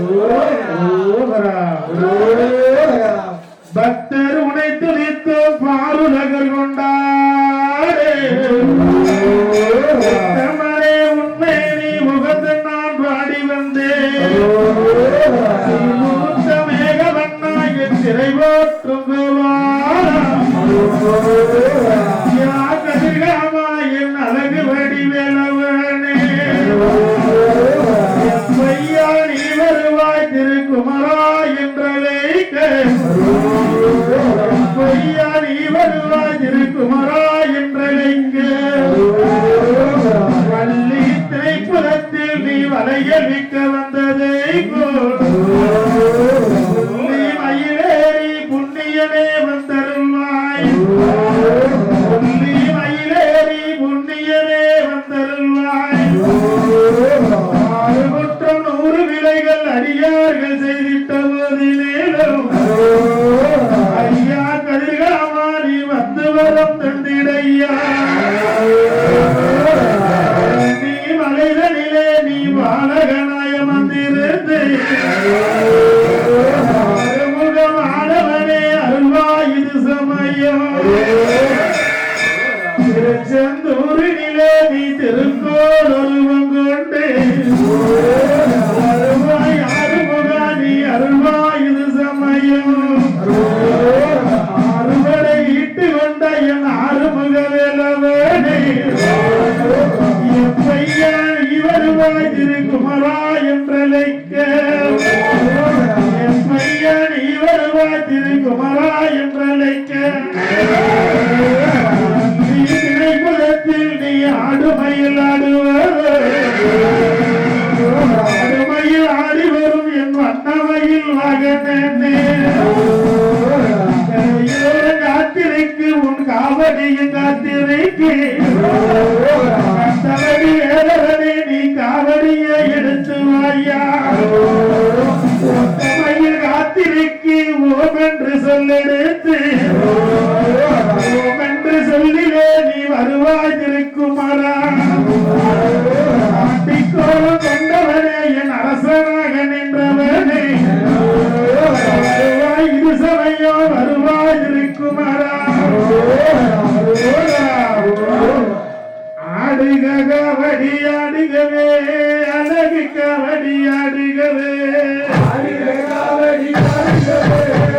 Whoa. ஏன் week தேவன் Hallelujah. காத்திரைக்கு உன் காவடியும் காத்திரைக்கு. தலைவி ஏறவனே நீ காவடியை எடுத்து வாயா. காத்திரைக்கு ஓம் என்று சொல்லெடுத்து. ஓம் என்று சொல்லிலே நீ வருவாய் திருக்குமாரா காவடியாடுகவே அழகு காவடியாடுகவே அழகு